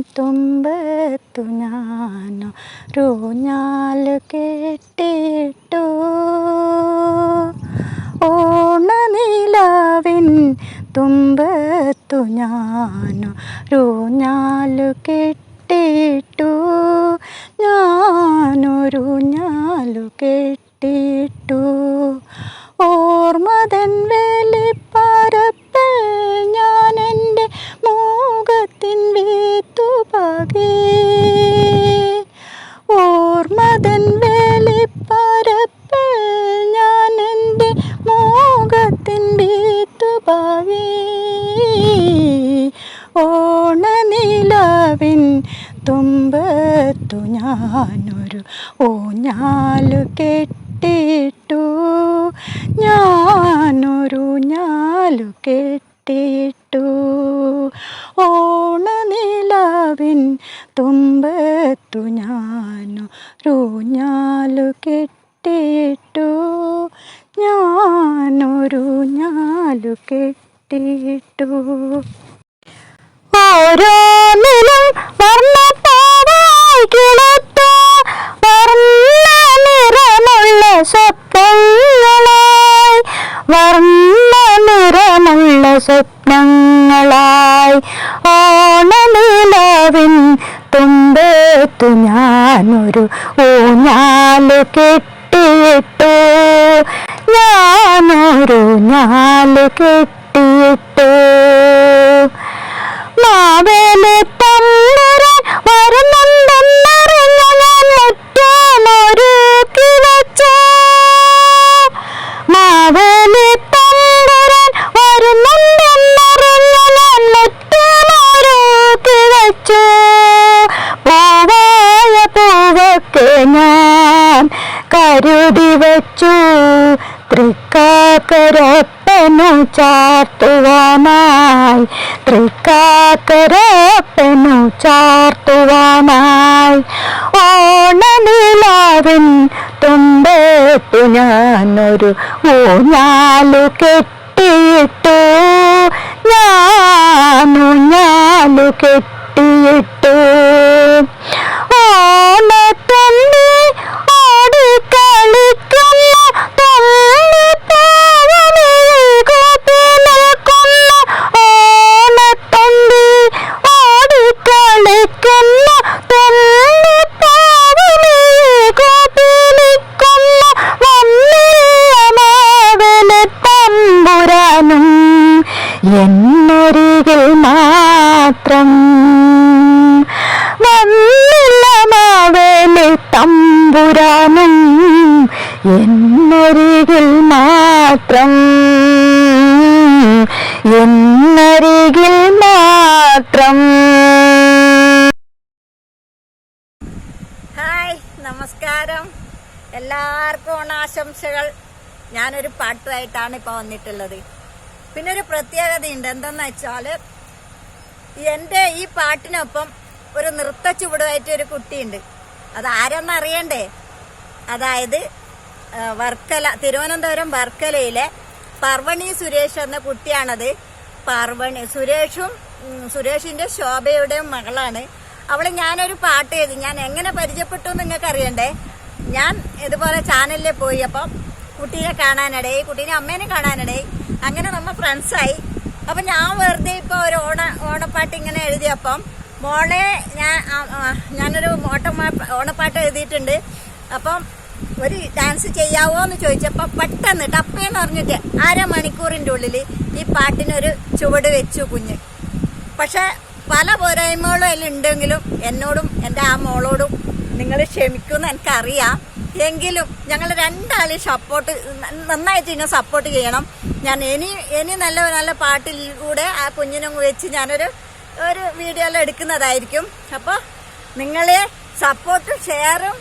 തുമ്പത്തു ഞാനു റൂഞ്ഞാൽ കെട്ടിട്ടു. ഓണനിലാവിൻ തുമ്പത്തു ഞാനു റൂഞ്ഞാൽ കെട്ടിട്ടു. ഞാനൊരു ഞാലു കെട്ടിയിട്ടു ഓർമ്മതൻ വേലിപ്പരപ്പിൽ ഞാൻ എന്റെ മോഹത്തിൻ വീത്തുപകേ ഓണനിലാവിൻ തുമ്പത്തു ഞാനൊരു ഊഞ്ഞാലു കെട്ടിട്ടു. ഞാനൊരു ഞാലു കെട്ടിയിട്ടു തുമ്പത്തു ഞാനു റൂഞ്ഞാലു കെട്ടിയിട്ടു. ഞാനൊരു ഞാലു കെട്ടിയിട്ടു. ഓരോന്നിലും വർണപ്പാടായി കിളത്ത തുമ്പത്തു ഞാനൊരു ഊഞ്ഞാൽ കെട്ടിയിട്ടു. ഞാനൊരു ഞാൽ കെട്ടിയിട്ടു. മാവേലി കരുതി വെച്ചു. തൃക്കാക്കരപ്പനു ചാർത്തുവാനായി. തൃക്കാക്കരപ്പനു ചാർത്തുവാനായി. ഓണനിലാവിൻ തുമ്പത്തു ഞാനൊരു ഊഞ്ഞാലു കെട്ടിയിട്ടു. ഞാനു ഞാലു കെട്ടിയിട്ടു. മാത്രം. വന്നില്ല മാവേലി തമ്പുരാനും എന്നരികിൽ മാത്രം. എന്നരികിൽ മാത്രം. ഹായ് നമസ്കാരം. എല്ലാവർക്കും ഓണാശംസകൾ. ഞാനൊരു പാട്ടുമായിട്ടാണ് ഇപ്പോൾ വന്നിട്ടുള്ളത്. പിന്നെ ഒരു പ്രത്യേകതയുണ്ട്. എന്തെന്ന് വെച്ചാൽ എന്റെ ഈ പാട്ടിനൊപ്പം ഒരു നൃത്ത ചുവടുമായിട്ട് ഒരു കുട്ടിയുണ്ട്. അത് ആരെന്ന് അറിയണ്ടേ? അതായത് വർക്കല തിരുവനന്തപുരം വർക്കലയിലെ പർവണി സുരേഷ് എന്ന കുട്ടിയാണത്. പർവണി സുരേഷും സുരേഷിന്റെ ശോഭയുടെയും മകളാണ്. അവൾ ഞാനൊരു പാട്ട് എഴുതി. ഞാൻ എങ്ങനെ പരിചയപ്പെട്ടു എന്ന് നിങ്ങൾക്ക് അറിയണ്ടേ? ഞാൻ ഇതുപോലെ ചാനലിൽ പോയി അപ്പം കുട്ടീനെ കാണാനിടയായി. കുട്ടീനെ അമ്മേനെ കാണാനിടയായി. അങ്ങനെ നമ്മൾ ഫ്രണ്ട്സായി അപ്പൊ ഞാൻ വെറുതെ ഇപ്പൊ ഒരു ഓണ ഓണപ്പാട്ട് ഇങ്ങനെ എഴുതിയപ്പം മോളെ ഞാൻ ഞാനൊരു ഓട്ടമാ ഓണപ്പാട്ട് എഴുതിയിട്ടുണ്ട്. അപ്പം ഒരു ഡാൻസ് ചെയ്യാവോ എന്ന് ചോദിച്ചപ്പോൾ പെട്ടെന്ന് ടപ്പേന്ന് പറഞ്ഞിട്ട് അര മണിക്കൂറിന്റെ ഉള്ളിൽ ഈ പാട്ടിനൊരു ചുവട് വെച്ചു കുഞ്ഞ്. പക്ഷെ പല പോരായ്മകളും അതിലുണ്ടെങ്കിലും എന്നോടും എന്റെ ആ മോളോടും നിങ്ങൾ ക്ഷമിക്കുമെന്ന് എനിക്കറിയാം. എങ്കിലും ഞങ്ങൾ രണ്ടാളും സപ്പോർട്ട് നന്നായിട്ട് ഇങ്ങനെ സപ്പോർട്ട് ചെയ്യണം. ഞാൻ ഇനി ഇനി നല്ല നല്ല പാട്ടിലൂടെ ആ കുഞ്ഞിനെ വെച്ച് ഞാനൊരു ഒരു വീഡിയോയിൽ എടുക്കുന്നതായിരിക്കും. അപ്പോൾ നിങ്ങളെ സപ്പോർട്ടും ഷെയറും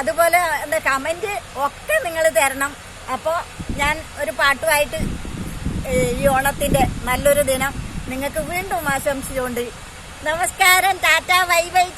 അതുപോലെ എന്താ കമന്റ് ഒക്കെ നിങ്ങൾ തരണം. അപ്പോൾ ഞാൻ ഒരു പാട്ടുമായിട്ട് ഈ ഓണത്തിന്റെ നല്ലൊരു ദിനം നിങ്ങൾക്ക് വീണ്ടും ആശംസിച്ചുകൊണ്ട് നമസ്കാരം. Tata Y by